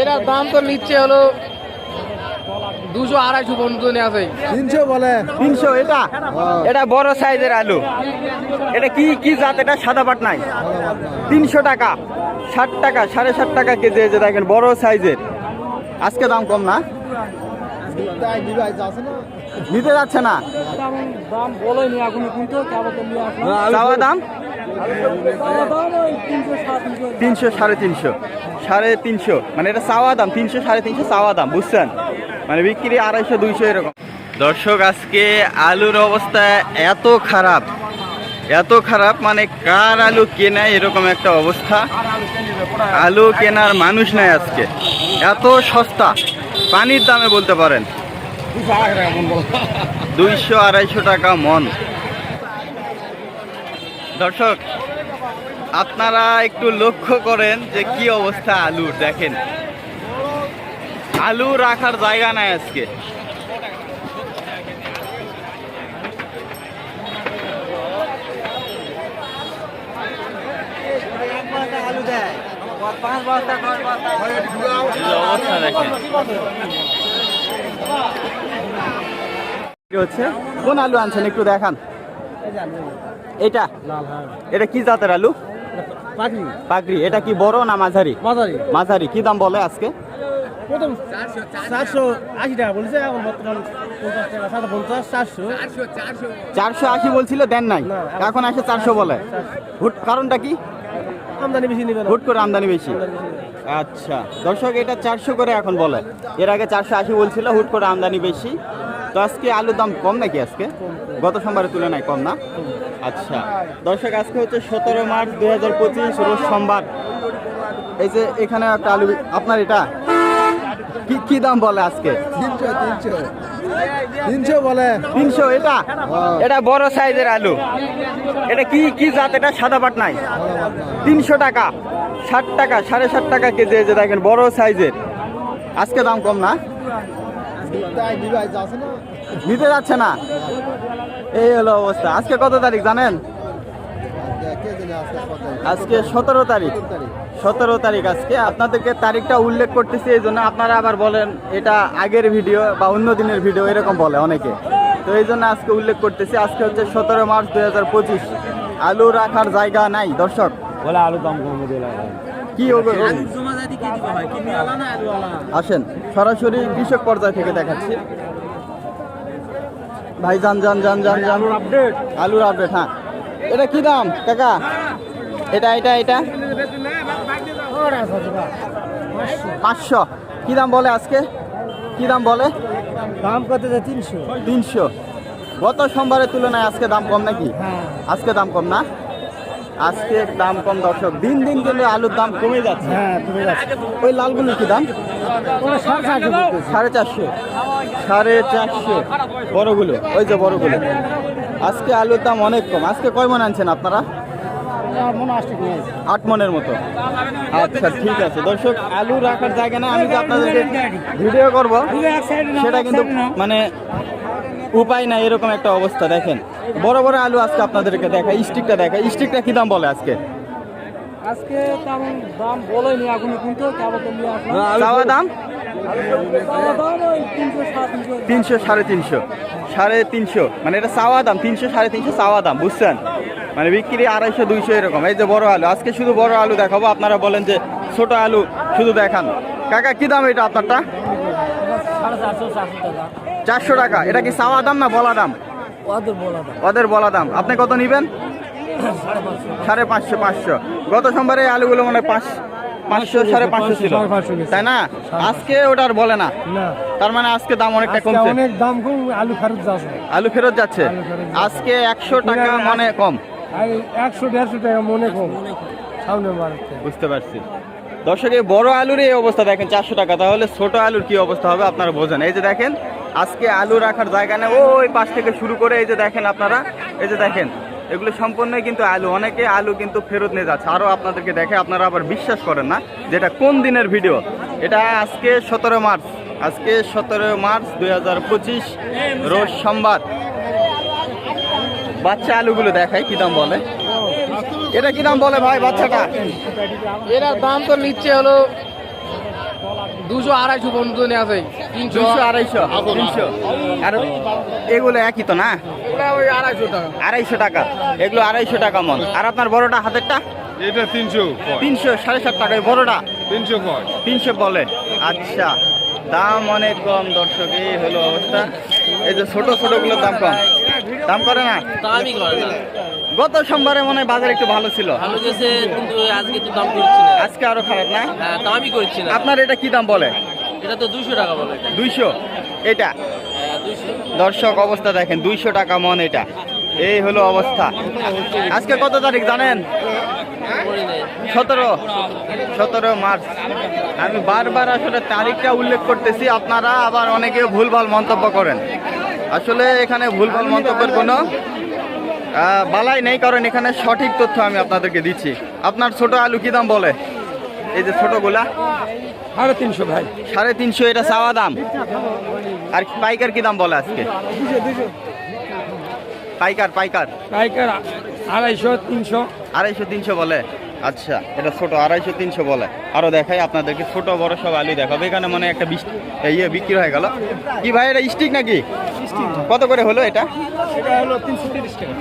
এটার দাম তো নিচ্ছে হলো দুশো আড়াইশো পর্যন্ত আছে তিনশো বলে। তিনশো এটা? এটা বড় সাইজের আলু। এটা কি কি জাত? এটা সাদা পাট নাই? তিনশো টাকা ষাট টাকা সাড়ে ষাট টাকা কেজি যে দেখেন বড় সাইজের। আজকে দাম কম না? নিতে যাচ্ছে না? দাম দাম? তিনশো সাড়ে তিনশো। সাড়ে তিনশো। মানে এটা চাওয়া দাম, তিনশো সাড়ে তিনশো চাওয়া দাম, বুঝছেন? মানে বিক্রি আড়াইশো, দুইশো এরকম। দর্শক, আজকে আলুর অবস্থা এত খারাপ এত খারাপ মানে কার আলু কেনায় এরকম একটা অবস্থা? আলু কেনার মানুষ নাই আজকে। এত সস্তা। পানির দামে বলতে পারেন। দুইশো, আড়াইশো টাকা মন। দর্শক, আপনারা একটু লক্ষ্য করেন যে কি অবস্থা আলুর, দেখেন। আলু রাখার জায়গা নাই আজকে। দেখেন হচ্ছে? কোন আলু আনছেন একটু দেখান। এটা? এটা কি জাতের আলু? পাগড়ি। পাগড়ি। এটা কি বড় না মাঝারি? মাঝারি। মাঝারি। কি দাম বলে আজকে? প্রথম চারশো আশি টাকা বলছে এখন বর্তমান চারশো। আশি বলছিল দেন নাই। এখন আসে চারশো বলে। কারণটা কি? আমদানি বেশি নেবেন হুট করে আমদানি বেশি। আচ্ছা দর্শক এটা চারশো করে এখন বলে। এর আগে চারশো আশি বলছিল হুট করে আমদানি বেশি। তো আজকে আলুর দাম কম নাকি আজকে? গত সোমবারের তুলনায় কম না? আচ্ছা দর্শক আজকে হচ্ছে সতেরো মার্চ দুই হাজার পঁচিশ রোজ সোমবার। এই যে এখানে একটা আলু আপনার এটা? কি কি দাম বলে আজকে? তিনশো তিনশো। তিনশো বলে। তিনশো এটা? এটা বড় সাইজের আলু। এটা কি কি জাত? এটা সাদা পাট নাই। তিনশো টাকা ষাট টাকা সাড়ে ষাট টাকা কেজি যে দেখেন বড় সাইজের। আজকে দাম কম না? নিতে যাচ্ছে না? এই হলো অবস্থা। আজকে কত তারিখ জানেন? আজকে সতেরো তারিখ। সতেরো তারিখ আজকে। আপনাদেরকে তারিখটা উল্লেখ করতেছি এই জন্য আপনারা আবার বলেন এটা আগের ভিডিও বা অন্য দিনের ভিডিও এরকম বলে অনেকে। তো এই জন্য আজকে উল্লেখ করতেছি আজকে হচ্ছে সতেরো মার্চ দুই হাজার পঁচিশ। আলু রাখার জায়গা নাই দর্শক। বলে আলু দাম কমে দিল কি হবে? আসেন সরাসরি কৃষক পর্যায় থেকে দেখাচ্ছি। ভাই যান যান যান যান যান। আপডেট আলুর আপডেট হ্যাঁ। এটা কি দাম কাকা? এটা এটা এটা? পাঁচশো। কি দাম বলে আজকে? কি দাম বলে? দাম কত তিনশো? তিনশো। গত সোমবারের তুলনায় আজকে দাম কম নাকি? হ্যাঁ। আজকে দাম কম না? আজকে দাম কম দর্শক দিন দিন কিন্তু আলুর দাম কমে যাচ্ছে। হ্যাঁ ওই লালগুলোর কি দাম। সাড়ে চারশো। সাড়ে চারশো। বড়গুলো। ওই যে বড়গুলো। আজকে আলুর দাম অনেক কম। আজকে কয় মন আনছেন আপনারা? আট মনের মতো। আচ্ছা ঠিক আছে। দর্শক আলু রাখার জায়গা না আমি যে আপনাদেরকে ভিডিও করব সেটা কিন্তু মানে উপায় নাই এরকম একটা অবস্থা দেখেন। বড় বড় আলু আজকে আপনাদেরকে দেখা স্টিকটা দেখা স্টিকটা কি দাম বলে আজকে? আজকে তেমন দাম বলেনি এখন কিন্তু কেবল তো নিয়ে আসলাম। চাওয়া দাম? তিনশো সাড়ে তিনশো। সাড়ে তিনশো। মানে এটা চাওয়া দাম তিনশো সাড়ে তিনশো চাওয়া দাম বুঝছেন? মানে বিক্রি আড়াইশো দুইশো এরকম। এই যে বড় আলু আজকে শুধু বড় আলু দেখাবো আপনারা বলেন যে ছোট আলু শুধু দেখান। কাকা কি দাম এটা আপনারটা? চারশো টাকা। এটা কি চাওয়া দাম না বলা দাম? ওদের বলা দাম। আপনি কত নেবেন? সাড়ে পাঁচশো পাঁচশো। গত সোমবারে এই আলুগুলো মানে পাঁচ পাঁচশো সাড়ে পাঁচশো ছিল। তাই না? আজকে ওটার বলে না। তার মানে আজকে দাম অনেকটা কমছে? অনেক দাম কম আলু ফেরত যাচ্ছে। আলু ফেরত যাচ্ছে। আজকে একশো টাকা মানে কম। একশো দেড়শো টাকা মনে কম। সামনে মারতে বুঝতে পারছি। দর্শক এই বড় আলুর এই অবস্থা দেখেন চারশো টাকা। তাহলে ছোট আলুর কি অবস্থা হবে আপনারা বোঝেন। এই যে দেখেন আজকে আলু রাখার জায়গা নেই। ওই পাশ থেকে শুরু করে এই যে দেখেন আপনারা এই যে দেখেন এগুলো সম্পূর্ণই কিন্তু আলু। অনেকে আলু কিন্তু ফেরত নিয়ে যাচ্ছে। আরও আপনাদেরকে দেখে আপনারা আবার বিশ্বাস করেন না যেটা কোন দিনের ভিডিও। এটা আজকে সতেরো মার্চ। আজকে সতেরো মার্চ দুই হাজার পঁচিশ রোজ সোমবার বাচ্চা আলুগুলো দেখায় কি দাম বলে? এটা কি দাম বলে ভাই বাচ্চাটা? এটার দাম তো নিচ্ছে হলো দুশো আড়াইশো পর্যন্ত নিয়ে আছে তিনশো আড়াইশো তিনশো। আর এগুলো একই তো না? ওই আড়াইশো টাকা। আড়াইশো টাকা। এগুলো আড়াইশো টাকা মন। আর আপনার বড়টা হাতেরটা? এটা তিনশো তিনশো সাড়ে সাত টাকা এই বড়টা? তিনশো তিনশো বলে। আচ্ছা। দাম অনেক কম দর্শক এই হলো অবস্থা। এই যে ছোট ছোটগুলোর দাম কম। দাম করে না? দামই করে না। গত সোমবারে মনে হয় বাজার একটু ভালো ছিল। ভালো গেছে কিন্তু আজকে তো দাম করছি না। আজকে আরও খারাপ না? হ্যাঁ দামই করছি না। আপনার এটা কি দাম বলে? এটা তো দুশো টাকা বলে দুইশো? এটা? হ্যাঁ দর্শক অবস্থা দেখেন দুইশো টাকা মন এটা। এই হলো অবস্থা। আজকে কত তারিখ জানেন? সতেরো। সতেরো মার্চ। আমি বারবার আসলে তারিখটা উল্লেখ করতেছি আপনারা আবার অনেকে ভুলভাল মন্তব্য করেন। আসলে এখানে ভুলভাল মন্তব্যের কোনো বালাই নেই কারণ এখানে সঠিক তথ্য আমি আপনাদেরকে দিচ্ছি। আপনার ছোট আলু কি দাম বলে? এই যে ছোটগুলা। সাড়ে তিনশো ভাই। সাড়ে তিনশো এটা চাওয়া দাম। আর পাইকার কি দাম বলে আজকে? পাইকার পাইকার? পাইকার আড়াইশো তিনশো। আড়াইশো তিনশো বলে? আচ্ছা এটা ছোট আড়াইশো তিনশো বলে। আরও দেখাই আপনাদেরকে ছোট বড় সব আলু দেখাবো। এখানে মানে একটা ইয়ে বিক্রি হয়ে গেল। কি ভাই এটা স্টিক নাকি? কত করে হলো এটা?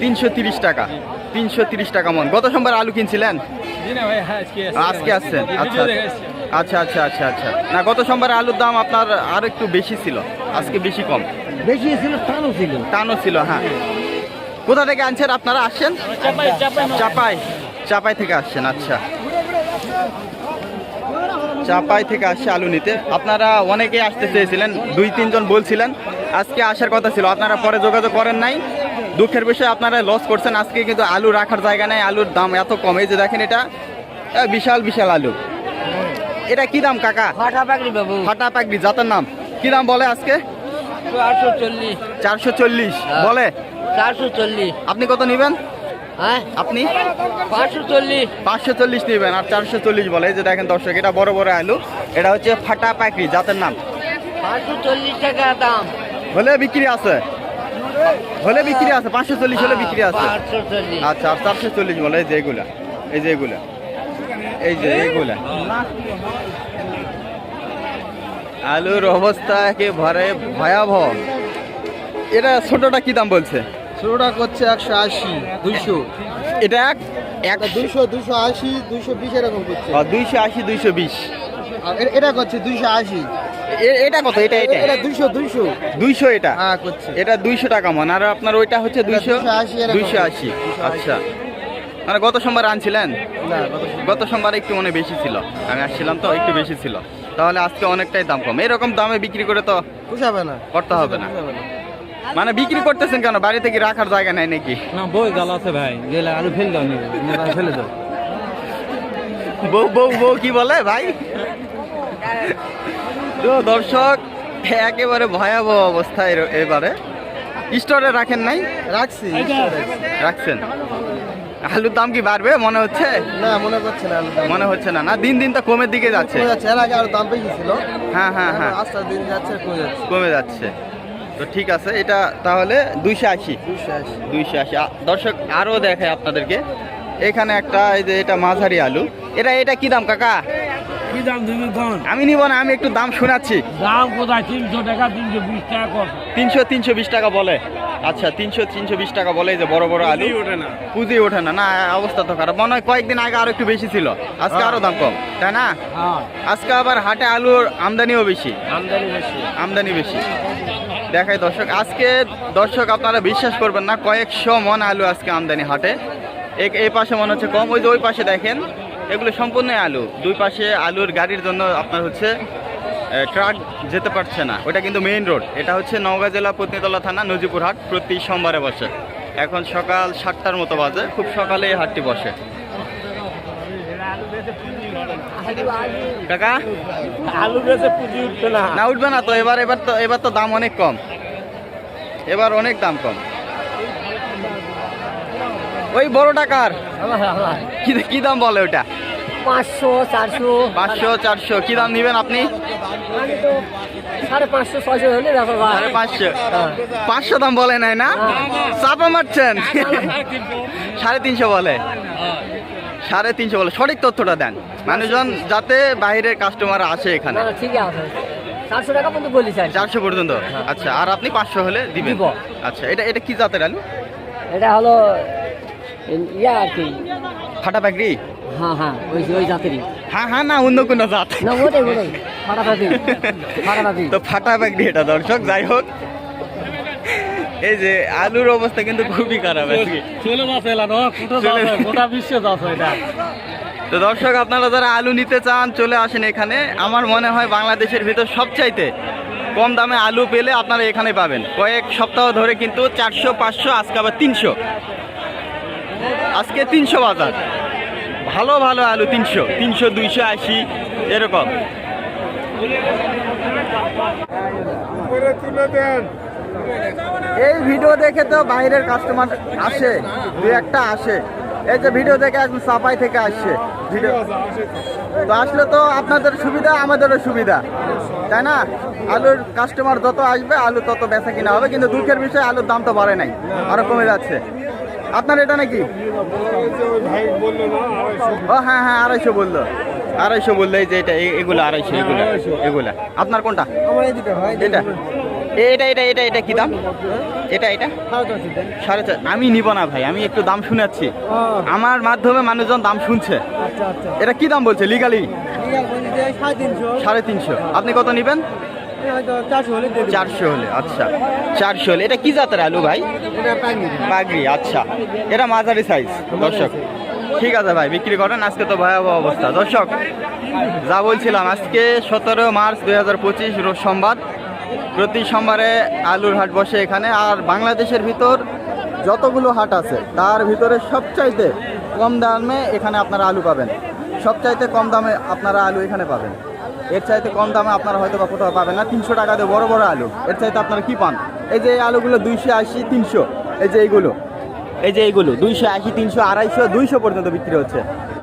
তিনশো তিরিশ টাকা। তিনশো তিরিশ টাকা। মন। গত সোমবার আলু কিনছিলেন? জি না ভাই হ্যাঁ আজকে আজকে আসছেন আচ্ছা আচ্ছা আচ্ছা আচ্ছা আচ্ছা। না গত সোমবার আলুর দাম আপনার আর একটু বেশি ছিল। আজকে বেশি কম। বেশি ছিল টানও ছিল। টানও ছিল হ্যাঁ। কোথা থেকে আনছেন? আপনারা আসছেন? চাপাই চাপাই থেকে আসছেন আচ্ছা। চাপাই থেকে আসছে আলু নিতে। আপনারা অনেকেই আসতে চেয়েছিলেন দুই তিনজন বলছিলেন। আজকে আসার কথা ছিল আপনারা পরে যোগাযোগ করেন নাই। দুঃখের বিষয়ে আপনারা লস করছেন। আজকে কিন্তু আলু রাখার জায়গা নেই আলুর দাম এত কম। যে দেখেন এটা বিশাল বিশাল আলু। এটা কি দাম কাকা? ফাটা পাকড়ি জাতের নাম। কি দাম বলে আজকে? চারশো চল্লিশ। বলে? চারশো চল্লিশ। আপনি কত নেবেন? হ্যাঁ? আপনি? পাঁচশো চল্লিশ। পাঁচশো চল্লিশ নেবেন আর চারশো চল্লিশ বলে যে দেখেন দর্শক এটা বড় বড় আলু এটা হচ্ছে ফাটা পাকড়ি জাতের নাম। পাঁচশো চল্লিশ টাকা দাম। হলে বিক্রি আছে। হলে বিক্রি আছে পাঁচশো চল্লিশ হলে বিক্রি আছে। আচ্ছা আর চারশো চল্লিশ বলে এই যে এগুলা এই যে এগুলা এই যে এগুলা। আলুর অবস্থা একেবারে ভয়াবহ। এটা ছোটটা কি দাম বলছে? ছোটটা করছে একশো আশি দুইশো। এটা এক এক দুইশো দুইশো আশি দুইশো বিশ এরকম করছে। দুইশো আশি দুইশো বিশ। এটা করছে দুইশো আশি। এটা কত? এটা এটা। এটা দুইশো দুইশো। দুইশো এটা? হ্যাঁ করছে। এটা দুইশো টাকা মন। আর আপনার ওইটা হচ্ছে দুইশো 280 এরকম। দুইশো আশি। আচ্ছা। মানে গত সোমবার আনছিলেন? না গত সোমবার। একটু মনে বেশি ছিল। আমি আসছিলাম তো একটু বেশি ছিল। তাহলে আজকে অনেকটাই দাম কম। এরকম দামে বিক্রি করে তো পুষাবে না। করতে হবে না। মানে বিক্রি করতেছেন কেন? বাড়িতে কি রাখার জায়গা নাই নাকি? না বই জাল আছে ভাই। গেলে আলু ফেল দাও নি। ফেলে দাও। বউ বউ বউ কি বলে ভাই? তো দর্শক একেবারে ভয়াবহ অবস্থা এর- এবারে। স্টোরে রাখেন নাই? রাখছি। রাখছেন। আলুর দাম কি বাড়বে মনে হচ্ছে? না মনে করছে না আলুর দাম। মনে হচ্ছে না না? দিন দিন তো কমের দিকে যাচ্ছে। এর আগে আরও দাম বেশি ছিল। হ্যাঁ হ্যাঁ হ্যাঁ। আস্তে দিন যাচ্ছে কমে যাচ্ছে। কমে যাচ্ছে। তো ঠিক আছে এটা তাহলে দুইশো আশি। দুইশো আশি। দর্শক আরও দেখায় আপনাদেরকে। এখানে একটা এই যে এটা মাঝারি আলু। এটা এটা কি দাম কাকা? কি দাম তুমি কোন আমি নিব না আমি একটু দাম শোনাচ্ছি। দাম কোথায়? তিনশো টাকা তিনশো বিশ টাকা তিনশো তিনশো বিশ টাকা বলে। আচ্ছা তিনশো তিনশো বিশ টাকা বলে এই যে বড় বড় আলু। ওঠে না। পুঁজি ওঠে না। না অবস্থা তো খারাপ। মনে হয় কয়েকদিন আগে আরও একটু বেশি ছিল। আজকে আরও দাম কম তাই না? হ্যাঁ। আজকে আবার হাটে আলুর আমদানিও বেশি। আমদানি বেশি। আমদানি বেশি। দেখাই দর্শক, আজকে দর্শক আপনারা বিশ্বাস করবেন না, কয়েকশো মন আলু আজকে আমদানি হাটে। এক- এই পাশে মনে হচ্ছে কম, ওই যে ওই পাশে দেখেন, এগুলো সম্পূর্ণ আলু। দুই পাশে আলুর গাড়ির জন্য আপনার হচ্ছে ট্রাক যেতে পারছে না। ওটা কিন্তু মেইন রোড এটা হচ্ছে নওগাঁ জেলা পত্নীতলা থানা, নজিপুর হাট, প্রতি সোমবারে বসে। এখন সকাল সাতটার মতো বাজে, খুব সকালে এই হাটটি বসে। কাকা? আলু বেশি পুঁজি উঠবে না। না উঠবে না তো এবার এবার তো এবার তো দাম অনেক কম। এবার অনেক দাম কম। ওই বড় টাকার কি কি দাম বলে ওটা পাঁচশো চারশো। পাঁচশো চারশো। কি দাম নেবেন আপনি? সাড়ে পাঁচশো ছয়শো হলে সাড়ে পাঁচশো। পাঁচশো দাম বলে নাই না? চাপা মারছেন? সাড়ে তিনশো বলে। সাড়ে তিনশো বলে। সঠিক তথ্যটা দেন। মানুষজন যাতে বাইরের কাস্টমার আসে এখানে। না ঠিকই আছে। চারশো টাকা পর্যন্ত বলি চারশো পর্যন্ত? আচ্ছা আর আপনি পাঁচশো হলে দিবেন। আচ্ছা এটা এটা কি জাতের আলু? এটা হলো ইয়া আর কি। ফাটা পাকড়ি? হ্যাঁ হ্যাঁ ওই ওই জাতেরই। হ্যাঁ হ্যাঁ না অন্য কোনো জাত। না ওটাই ওটাই। তো ফাটা পাকড়ি এটা দর্শক যাই হোক। এই যে আলুর অবস্থা কিন্তু খুবই খারাপ আজকে। চলে যাচ্ছে এলা ন তো দর্শক আপনারা যারা আলু নিতে চান চলে আসেন এখানে। আমার মনে হয় বাংলাদেশের ভিতর সবচাইতে কম দামে আলু পেলে আপনারা এখানে পাবেন। কয়েক সপ্তাহ ধরে কিন্তু চারশো পাঁচশো আজকে আবার তিনশো। আজকে তিনশো বাজার। ভালো ভালো আলু তিনশো তিনশো দুইশো আশি এরকম। তুলে দেন। এই ভিডিও দেখে তো বাইরের কাস্টমার আসে দু একটা আসে। এই যে ভিডিও দেখে একদম সাপাই থেকে আসছে। ভিডিও তো আসলে তো আপনাদের সুবিধা আমাদেরও সুবিধা। তাই না? আলুর কাস্টমার যত আসবে আলু তত বেচা কিনা হবে। কিন্তু দুঃখের বিষয় আলুর দাম তো বাড়ে নাই আরও কমে যাচ্ছে। আপনার এটা নাকি? ও হ্যাঁ হ্যাঁ আড়াইশো বলল। আড়াইশো বলল এই যে এটা এগুলো আড়াইশো এগুলো এগুলা। আপনার কোনটা? ভাই এটা? এটা এটা এটা এটা কি দাম? এটা এটা? সাড়ে চার। আমি নিব না ভাই আমি একটু দাম শুনাচ্ছি আমার মাধ্যমে মানুষজন দাম শুনছে। আচ্ছা আচ্ছা। এটা কি দাম বলছে লিগালি সাড়ে তিনশো। আপনি কত নেবেন? চারশো হলে আচ্ছা। চারশো হলে। এটা কি জাতের আলু ভাই? পাগড়ি। আচ্ছা। এটা মাঝারি সাইজ দর্শক। ঠিক আছে ভাই বিক্রি করেন। আজকে তো ভয়াবহ অবস্থা। দর্শক যা বলছিলাম আজকে সতেরো মার্চ দুই হাজার পঁচিশ রোজ সোমবার প্রতি সোমবারে আলুর হাট বসে এখানে। আর বাংলাদেশের ভিতর যতগুলো হাট আছে, তার ভিতরে সবচাইতে কম দামে এখানে আপনারা আলু পাবেন। সবচাইতে কম দামে আপনারা আলু এখানে পাবেন। এর চাইতে কম দামে আপনারা হয়তো বা কোথাও পাবেন না। তিনশো টাকা দিয়ে বড় বড় আলু। এর চাইতে আপনারা কি পান? এই যে আলুগুলো দুইশো আশি, তিনশো। এই যে এইগুলো। এই যে এইগুলো, দুইশো আশি, তিনশো, আড়াইশো, দুইশো পর্যন্ত বিক্রি হচ্ছে।